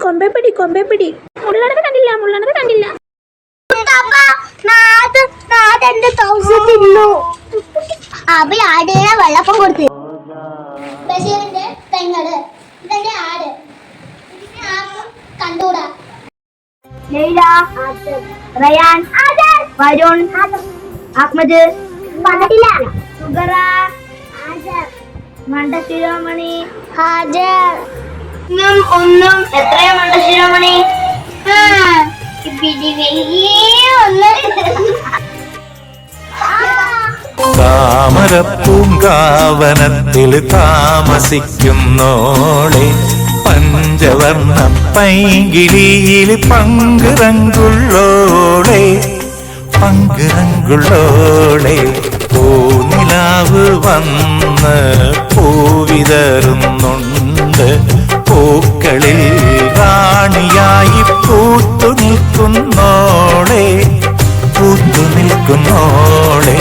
കൊമ്പേപ്പിടി കൊമ്പേപ്പിടി. മുള്ളടത് കണ്ടില്ല മുള്ളടത് കണ്ടില്ല. അപ്പൊ ആടിനെ വെള്ളപ്പം കൊടുത്ത്. ബഷീറിന്റെ പെങ്ങൾ. ഇതെന്റെ ആട്. ആർക്കും കണ്ടൂടാ ലൈല റയാൻ വരുൺ അഹമ്മദ് വന്നിട്ടില്ല. സുഗറ മണ്ട ശിരോമണി. ഹാജർ. ഒന്നും ഒന്നും. എത്രയാ മണ്ട ശിരോമണി? താമരപ്പൂങ്കാവനത്തിൽ താമസിക്കുന്നോളെ പഞ്ചവർണ പൈങ്കിളിയിൽ പങ്കുറങ്കുള്ളോളെ പങ്കുറങ്കുള്ളോളെ പൂനിലാവ് വന്ന് പൂവിതറുന്നുണ്ട് പൂക്കളിൽ കാണിയായി പൂത്തു നിൽക്കുന്നോളെ പൂത്തു നിൽക്കുന്നോളെ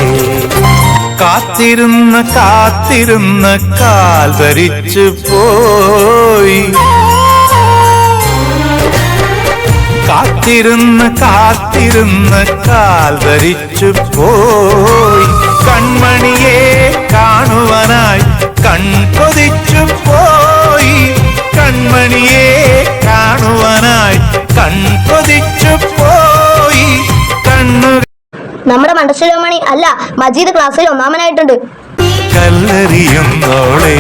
കാത്തിരുന്ന് കാത്തിരുന്ന് കാൽ പോയി. കാത്തിരുന്ന് കാത്തിരുന്ന് കാൽ ധരിച്ചു പോയി. കൺമണിയെ കാണുവാനായി കൺകൊതിച്ചു പോയി. കൺമണിയെ കാണുവാനായി കൺകൊതിച്ചു പോയി. കണ്ണു നമ്മുടെ മണ്ടശിരോമണി അല്ല മജീദ് ക്ലാസ്സിൽ ഒന്നാമനായിട്ടുണ്ട്. കല്ലെറിയുന്നോളെ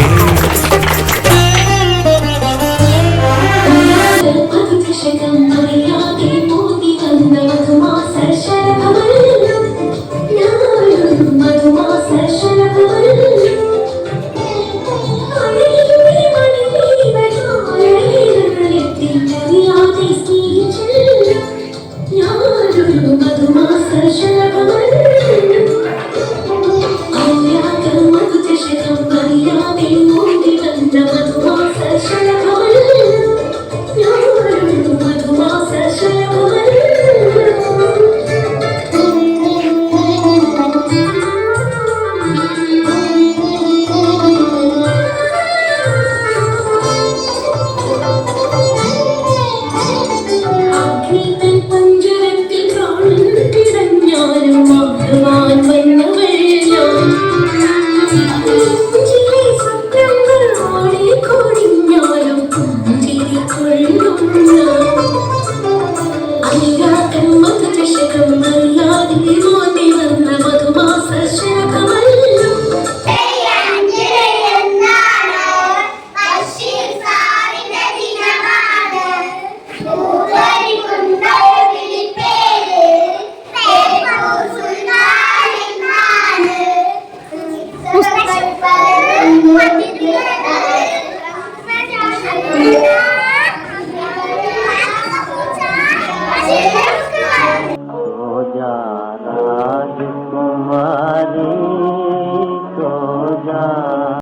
Thank you.